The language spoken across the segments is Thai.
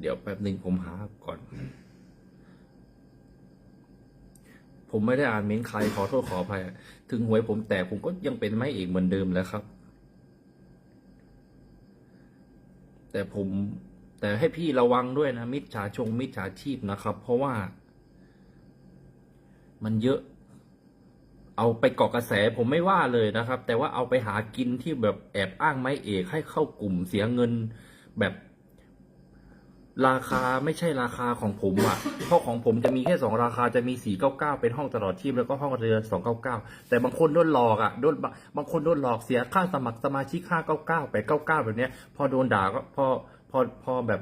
เดี๋ยวแป๊บหนึ่งผมหาก่อน ผมไม่ได้อ่านเม้นใครขอโทษขออภัย ถึงหวยผมแตกผมก็ยังเป็นไม่เอกเหมือนเดิมแหล้วครับ แต่ผมแต่ให้พี่ระวังด้วยนะ มิจฉาชง มิจฉาชีพนะครับ เพราะว่า มันเยอะ เอาไปเกาะกระแสผมไม่ว่าเลยนะครับ แต่ว่าเอาไปหากินที่แบบแอบอ้างไม้เอกให้เข้ากลุ่มเสียเงินแบบ ราคาไม่ใช่ราคาของผมอะ่ะเพราะของผมจะมีแค่สองราคาจะมีสี่เก้าเก้าเป็นห้องตลอดชีพแล้วก็ห้องเรือสองเก้าเก้าแต่บางคนโดนหลอกอะ่ะโดนบางคนโดนหลอกเสียค่าสมัครสมาชิกห้าเก้าเก้าแปดเก้าเก้าแบบเนี้ย พอโดนด่าก็พอพอพอแบบ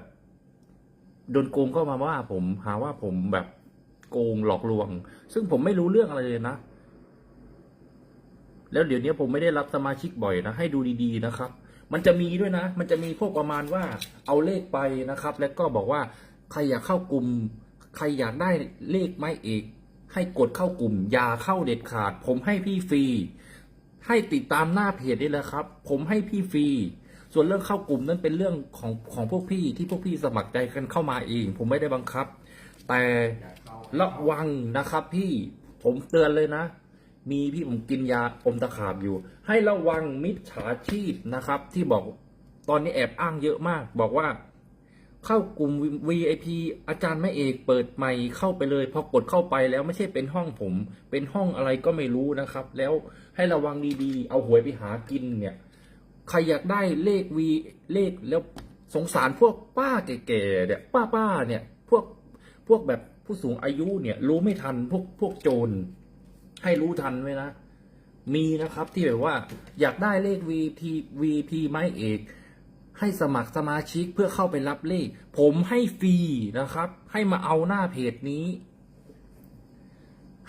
โดนโกงก็มาว่าผมหาว่าผมแบบโกงหลอกลวง ซึ่งผมไม่รู้เรื่องอะไรเลยนะ แล้วเดี๋ยวนี้ผมไม่ได้รับสมาชิกบ่อยนะให้ดูดีๆนะครับ มันจะมีด้วยนะ มันจะมีพวกประมาณว่าเอาเลขไปนะครับ แล้วก็บอกว่าใครอยากเข้ากลุ่ม ใครอยากได้เลขไม้เอก ให้กดเข้ากลุ่ม อย่าเข้าเด็ดขาด ผมให้พี่ฟรี ให้ติดตามหน้าเพจนี่แหละครับ ผมให้พี่ฟรีส่วนเรื่องเข้ากลุ่มนั้นเป็นเรื่องของของพวกพี่ที่พวกพี่สมัครใจกันเข้ามาเอง ผมไม่ได้บังคับ แต่ระวังนะครับพี่ผมเตือนเลยนะ มีพี่ผมกินยาอมตะขาบอยู่ ให้ระวังมิจฉาชีพนะครับ ที่บอกตอนนี้แอบอ้างเยอะมาก บอกว่า เข้ากลุ่ม VIP อาจารย์แม่เอกเปิดใหม่เข้าไปเลยพอกดเข้าไปแล้วไม่ใช่เป็นห้องผม เป็นห้องอะไรก็ไม่รู้นะครับ แล้วให้ระวังดีๆ เอาหวยไปหากินเนี่ยใครอยากได้เลขวีเลขแล้วสงสารพวกป้าแก่ๆเนี่ยป้าป้าๆเนี่ยพวกพวกแบบผู้สูงอายุเนี่ยรู้ไม่ทันพวกพวกโจร ให้รู้ทันไว้นะ มีนะครับที่แบบว่า อยากได้เลข VP VP ไม้เอก ให้สมัครสมาชิกเพื่อเข้าไปรับเลข ผมให้ฟรีนะครับ ให้มาเอาหน้าเพจนี้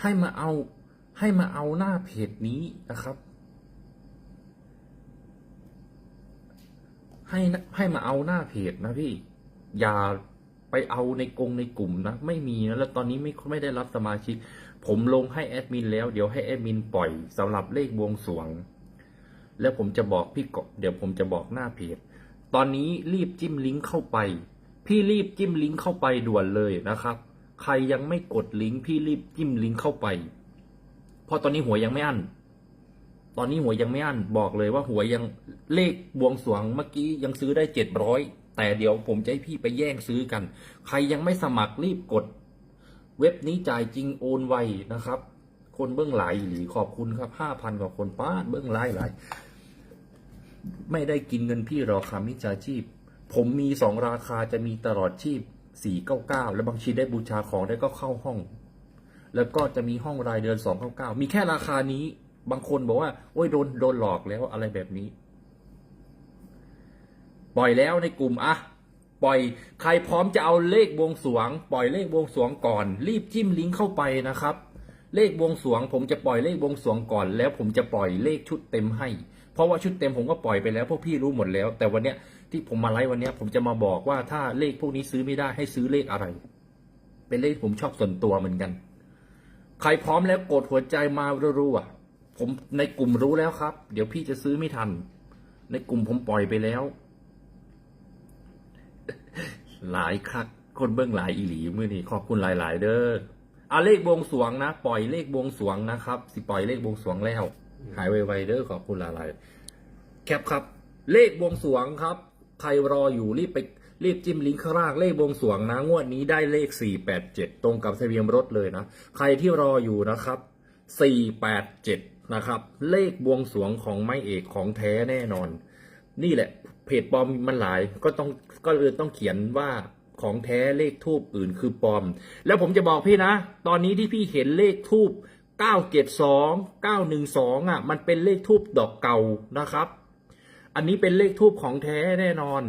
ให้มาเอา ให้มาเอาหน้าเพจนี้นะครับ ให้ให้มาเอาหน้าเพจนะพี่ อย่าไปเอาในกงในกลุ่มนะ ไม่มีนะแล้วตอนนี้ไม่ไม่ได้รับสมาชิก ผมลงให้แอดมินแล้วเดี๋ยวให้แอดมินปล่อยสำหรับเลขบวงสวง แล้วผมจะบอกพี่กบเดี๋ยวผมจะบอกหน้าเพจตอนนี้รีบจิ้มลิงก์เข้าไป พี่รีบจิ้มลิงก์เข้าไปด่วนเลยนะครับ ใครยังไม่กดลิงก์พี่รีบจิ้มลิงก์เข้าไป เพราะตอนนี้หัวยังไม่อั้นตอนนี้หัวยังไม่อั้นบอกเลยว่าหัวยังเลขบวงสวงเมื่อกี้ยังซื้อได้เจ็ดร้อยแต่เดี๋ยวผมจะให้พี่ไปแย่งซื้อกัน ใครยังไม่สมัครรีบกด เว็บนี้จ่ายจริงโอนไวนะครับ คนเบื้องหลายหรือขอบคุณครับห้าพันกว่าคนป้าดเบื้องหลายหลายไม่ได้กินเงินพี่หรอค่ะมิจฉาชีพ ผมมีสองราคาจะมีตลอดชีพสี่เก้าเก้าแล้วบางทีได้บูชาของได้ก็เข้าห้อง แล้วก็จะมีห้องรายเดือนสองเก้าเก้ามีแค่ราคานี้ บางคนบอกว่า โอ้ยโดนโดนหลอกแล้วอะไรแบบนี้ ปล่อยแล้วในกลุ่มอะ ปล่อยใครพร้อมจะเอาเลขบวงสวง ปล่อยเลขบวงสวงก่อน รีบจิ้มลิงก์เข้าไปนะครับ เลขบวงสวง ผมจะปล่อยเลขบวงสวงก่อน แล้วผมจะปล่อยเลขชุดเต็มให้ เพราะว่าชุดเต็มผมก็ปล่อยไปแล้วพวกพี่รู้หมดแล้ว แต่วันเนี้ยที่ผมมาไลฟ์วันเนี้ยผมจะมาบอกว่าถ้าเลขพวกนี้ซื้อไม่ได้ให้ซื้อเลขอะไร เป็นเลขผมชอบส่วนตัวเหมือนกัน ใครพร้อมแล้วกดหัวใจมารัวๆผมในกลุ่มรู้แล้วครับ เดี๋ยวพี่จะซื้อไม่ทัน ในกลุ่มผมปล่อยไปแล้ว หลายครักคนเบื้องหลายอีหลีมือนี่ขอบคุณหลาย ๆ เด้ออาเลขบวงสรวงนะ ปล่อยเลขบวงสรวงนะครับ สิปล่อยเลขบวงสรวงแล้ว หายไวๆเด้อขอบคุณหลายๆแคปครับ เลขบวงสรวงครับ ใครรออยู่รีบไปรีบจิ้มลิงก์ข้างล่างเลขบวงสรวงนะงวดนี้ได้เลข 487 ตรงกับทะเบียนรถเลยนะ ใครที่รออยู่นะครับ 487 นะครับ เลขบวงสรวงของไม้เอกของแท้แน่นอน นี่แหละ เพจปลอมมันหลายก็ต้องก็เลยต้องเขียนว่าของแท้เลขทูบอื่นคือปลอม แล้วผมจะบอกพี่นะ ตอนนี้ที่พี่เห็นเลขทูบ972 912อะ มันเป็นเลขทูบดอกเก่านะครับ อันนี้เป็นเลขทูบของแท้แน่นอน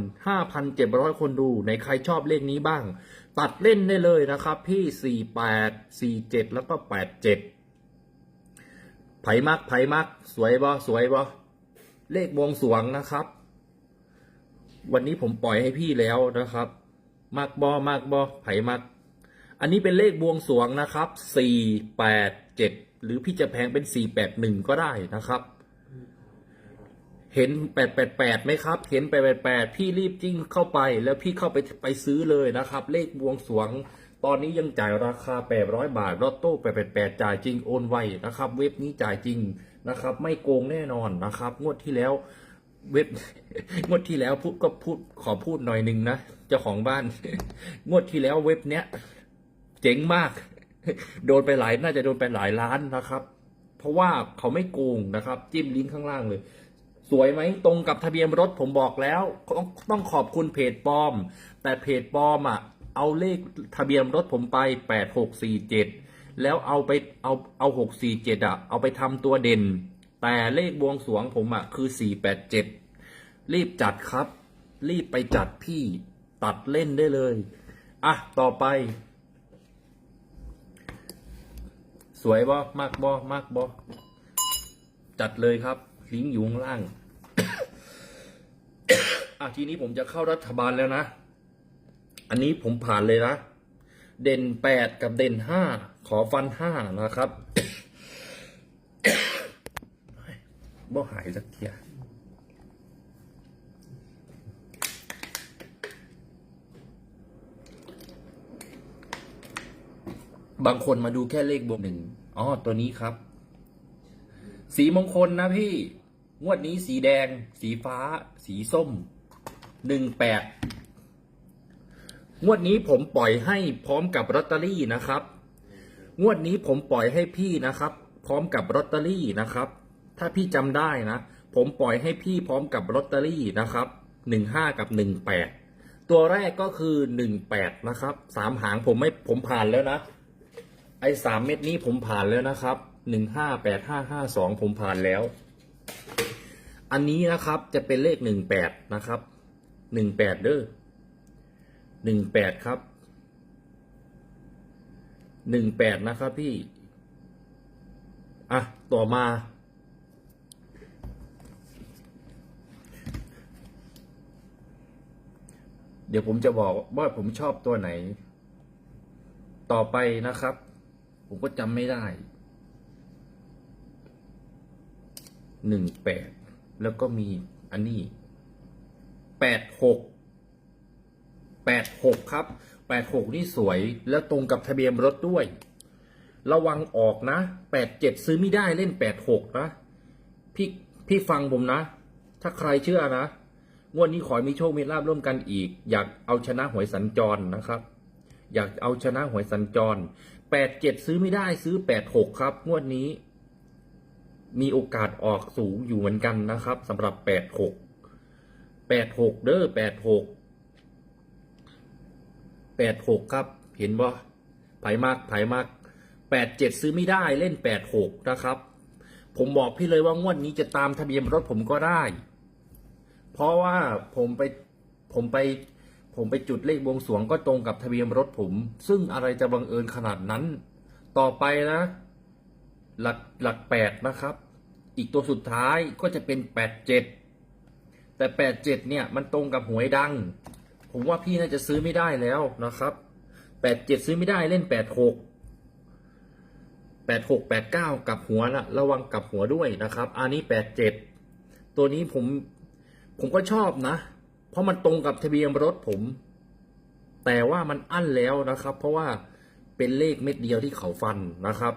5,700 คนดูในใครชอบเลขนี้บ้าง ตัดเล่นได้เลยนะครับ พี่ 48 47 แล้วก็ 87 ไผมักไผมัก สวยบ่สวยบ่เลขวงสวงนะครับ วันนี้ผมปล่อยให้พี่แล้วนะครับมักบอมักบอไผมัก อันนี้เป็นเลขบวงสรวงนะครับสี่แปดเจ็ดหรือพี่จะแพงเป็นสี่แปดหนึ่งก็ได้นะครับ เห็นแปดแปดแปดไหมครับ เห็นแปดแปดแปดพี่รีบจิ้งเข้าไป แล้วพี่เข้าไปไปซื้อเลยนะครับ เลขบวงสรวง ตอนนี้ยังจ่ายราคาแปดร้อยบาทลอตโต้แปดแปดแปดจ่ายจริงโอนไวนะครับ เว็บนี้จ่ายจริงนะครับ ไม่โกงแน่นอนนะครับ งวดที่แล้ว เว็บงวดที่แล้วพูดก็พูดขอพูดหน่อยหนึ่งนะเจ้าของบ้าน งวดที่แล้วเว็บเนี้ยเจ๋งมาก โดนไปหลายน่าจะโดนไปหลายล้านนะครับ เพราะว่าเขาไม่โกงนะครับ จิ้มลิงก์ข้างล่างเลย สวยไหมตรงกับทะเบียนรถผมบอกแล้วต้องต้องขอบคุณเพจปลอม แต่เพจปลอมอะ เอาเลขทะเบียนรถผมไปแปดหกสี่เจ็ดแล้วเอาไปเอาเอาหกสี่เจ็ดอะ เอาไปทำตัวเด่น แต่เลขบวงสวงผมอะคือสี่แปดเจ็ดรีบจัดครับ รีบไปจัดพี่ตัดเล่นได้เลย อะ ต่อไป สวยบ่มากบ่มากบ่จัดเลยครับ ลิงก์อยู่ข้างล่าง อะ ทีนี้ผมจะเข้ารัฐบาลแล้วนะ อันนี้ผมผ่านเลยนะ เด่นแปดกับเด่นห้าขอฟันห้านะครับ บ่หายสักเทียบางคนมาดูแค่เลขบวกหนึ่งอ๋อ ตัวนี้ครับ สีมงคลนะพี่ งวดนี้สีแดง สีฟ้า สีส้ม หนึ่งแปด งวดนี้ผมปล่อยให้พร้อมกับลอตเตอรี่นะครับ งวดนี้ผมปล่อยให้พี่นะครับ พร้อมกับลอตเตอรี่นะครับ ถ้าพี่จำได้นะ ผมปล่อยให้พี่พร้อมกับลอตเตอรี่นะครับหนึ่งห้ากับหนึ่งแปดตัวแรกก็คือหนึ่งแปดนะครับสามหางผมไม่ผมผ่านแล้วนะ ไอ้สามเม็ดนี้ผมผ่านแล้วนะครับหนึ่งห้าแปดห้าห้าสองผมผ่านแล้ว อันนี้นะครับจะเป็นเลขหนึ่งแปดนะครับหนึ่งแปดเด้อหนึ่งแปดครับหนึ่งแปดนะครับพี่ อะ ต่อมา เดี๋ยวผมจะบอกว่าผมชอบตัวไหน ต่อไปนะครับ ผมก็จำไม่ได้หนึ่งแปดแล้วก็มีอันนี้แปดหกแปดหกครับแปดหกนี่สวยแล้วตรงกับทะเบียนรถด้วย ระวังออกนะแปดเจ็ดซื้อไม่ได้เล่นแปดหกนะพี่พี่ฟังผมนะ ถ้าใครเชื่อนะ งวดนี้ขอให้มีโชค มีลาบร่วมกันอีก อยากเอาชนะหวยสัญจรนะครับ อยากเอาชนะหวยสัญจรแปดเจ็ดซื้อไม่ได้ซื้อแปดหกครับ งวดนี้ มีโอกาสออกสูงอยู่เหมือนกันนะครับสำหรับแปดหกแปดหกเด้อแปดหกแปดหกครับ เห็นบ่ไผมากไผมากแปดเจ็ดซื้อไม่ได้เล่นแปดหกนะครับ ผมบอกพี่เลยว่างวดนี้จะตามทะเบียนรถผมก็ได้ เพราะว่าผมไปผมไป ผมไปจุดเลขบวงสรวงก็ตรงกับทะเบียนรถผม ซึ่งอะไรจะบังเอิญขนาดนั้น ต่อไปนะ หลักหลักแปดนะครับ อีกตัวสุดท้ายก็จะเป็นแปดเจ็ดแต่แปดเจ็ดเนี่ยมันตรงกับหวยดัง ผมว่าพี่น่าจะซื้อไม่ได้แล้วนะครับแปดเจ็ดซื้อไม่ได้เล่นแปดหกแปดหกแปดเก้ากับหัวนะระวังกับหัวด้วยนะครับ อันนี้แปดเจ็ดตัวนี้ผม ผมก็ชอบนะ เพราะมันตรงกับทะเบียนรถผม แต่ว่ามันอั้นแล้วนะครับ เพราะว่าเป็นเลขเม็ดเดียวที่เขาฟันนะครับ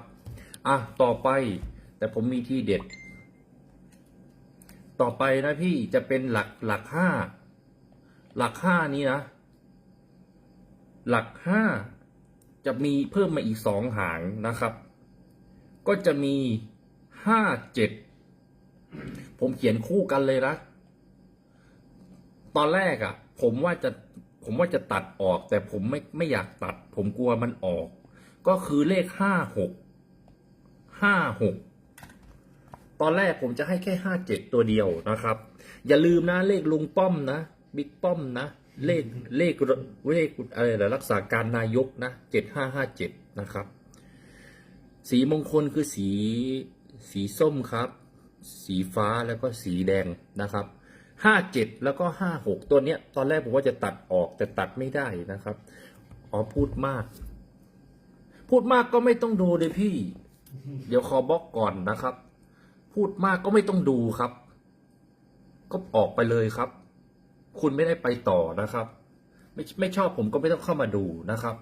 อะ ต่อไป แต่ผมมีที่เด็ด ต่อไปนะพี่จะเป็นหลักหลักห้า หลักห้านี้นะ หลักห้าจะมีเพิ่มมาอีกสองหางนะครับ ก็จะมีห้าเจ็ด ผมเขียนคู่กันเลยนะ ตอนแรกอะ่ะ ผมว่าจะผมว่าจะตัดออก แต่ผมไม่ไม่อยากตัด ผมกลัวมันออก ก็คือเลขห้าหกห้าหกตอนแรกผมจะให้แค่ห้าเจ็ดตัวเดียวนะครับ อย่าลืมนะเลขลุงป้อมนะบิ๊กป้อมนะเลขเลขเลขอะไรนะรักษาการนายกนะเจ็ดห้าห้าเจ็ดนะครับ สีมงคลคือสีสีส้มครับ สีฟ้าแล้วก็สีแดงนะครับ ห้าเจ็ดแล้วก็ห้าหกตัวเนี้ย ตอนแรกผมว่าจะตัดออกแต่ตัดไม่ได้นะครับ อ๋อพูดมาก พูดมากก็ไม่ต้องดูเลยพี่ เดี๋ยวขอบล็อกก่อนนะครับ พูดมากก็ไม่ต้องดูครับ ก็ออกไปเลยครับ คุณไม่ได้ไปต่อนะครับ ไม่ไม่ชอบผมก็ไม่ต้องเข้ามาดูนะครับ